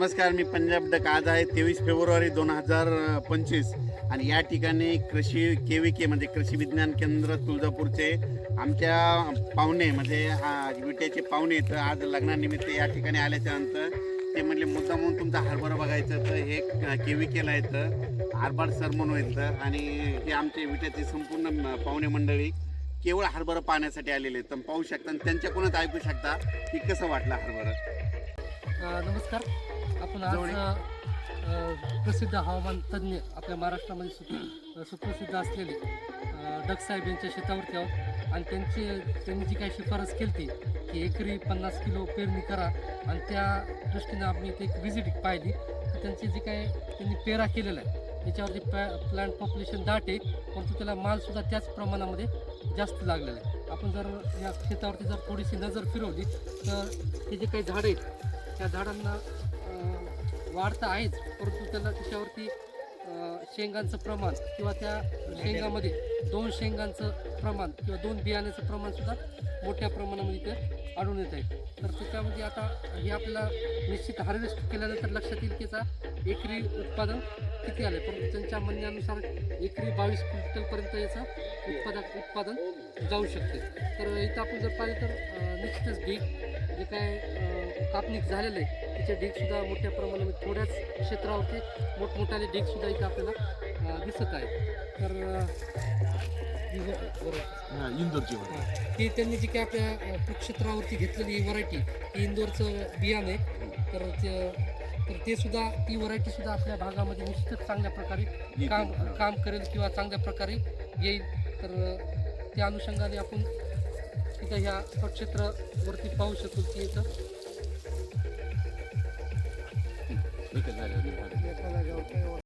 नमस्कार मी पंजाब डक. आज आहे तेवीस फेब्रुवारी दोन हजार पंचवीस. आणि या ठिकाणी कृषी के व्ही के म्हणजे कृषी विज्ञान केंद्र तुळजापूरचे आमच्या पाहुणे म्हणजे हा विट्याचे पाहुणे तर आज लग्नानिमित्त या ठिकाणी आल्याच्यानंतर ते म्हणले मुद्दा म्हणून तुमचा हरभरा बघायचं तर हे के व्ही केला येतं हरभर सर म्हणून येतं आणि हे आमचे विट्याचे संपूर्ण पाहुणे मंडळी केवळ हरभरा पाहण्यासाठी आलेले आहेत. तर पाहू शकता आणि त्यांच्याकडूनच ऐकू शकता की कसं वाटलं हरभरा नमस्कार. आपण आज. अ, प्रसिद्ध हवामान तज्ज्ञ आपल्या महाराष्ट्रामध्ये सु- सुप्रसिद्ध असलेले अ, डग साहेब यांच्या शेतावरती आहोत. आणि त्यांची त्यांनी जी काही शिफारस केली ती की एकरी पन्नास किलो पेरणी करा. आणि त्या दृष्टीनं आम्ही ते एक विजिट पाहिली. तर त्यांची जी काही त्यांनी पेरा केलेला आहे त्याच्यावरती प्लॅ प्लांट पॉप्युलेशन दाट आहे. परंतु त्याला मालसुद्धा त्याच प्रमाणामध्ये जास्त लागलेला आहे. आपण जर या शेतावरती जर थोडीशी नजर फिरवली तर हे जे काही झाडं आहेत त्या झाडांना वाढ तर आहेच परंतु त्याला त्याच्यावरती शेंगांचं प्रमाण किंवा त्या शेंगामध्ये दोन शेंगांचं प्रमाण किंवा दोन बियाण्याचं प्रमाणसुद्धा मोठ्या प्रमाणामध्ये इथं आढळून येत आहे. तर त्याच्यामध्ये आता हे आपल्याला निश्चित हार्वेस्ट केल्यानंतर लक्षात येईल की त्याचा एकरी उत्पादन किती आलं परंतु त्यांच्या म्हणण्यानुसार एकरी बावीस क्विंटलपर्यंत याचं उत्पादक उत्पादन जाऊ शकते. तर इथं आपण जर पाहिलं तर निश्चितच ढीग जे काय कापणी झालेलं आहे त्याचे ढीगसुद्धा मोठ्या प्रमाणामध्ये थोड्याच क्षेत्रावरती मोठमोठाले ढीगसुद्धा इथं आपल्याला दिसत आहे. तर ही इंदोरची हां. ही त्यांनी जी काही आपल्या क्षेत्रावरती घेतलेली ही व्हरायटी ही इंदोरचं बियाणं आहे. तर ते तर ते सुद्धा ती व्हरायटी सुद्धा आपल्या भागामध्ये निश्चितच चांगल्या प्रकारे काम काम करेल किंवा चांगल्या प्रकारे येईल. तर त्या अनुषंगाने आपण इथं ह्या पक्षेत्रावरती पाहू शकतो की इथं ठीक आहे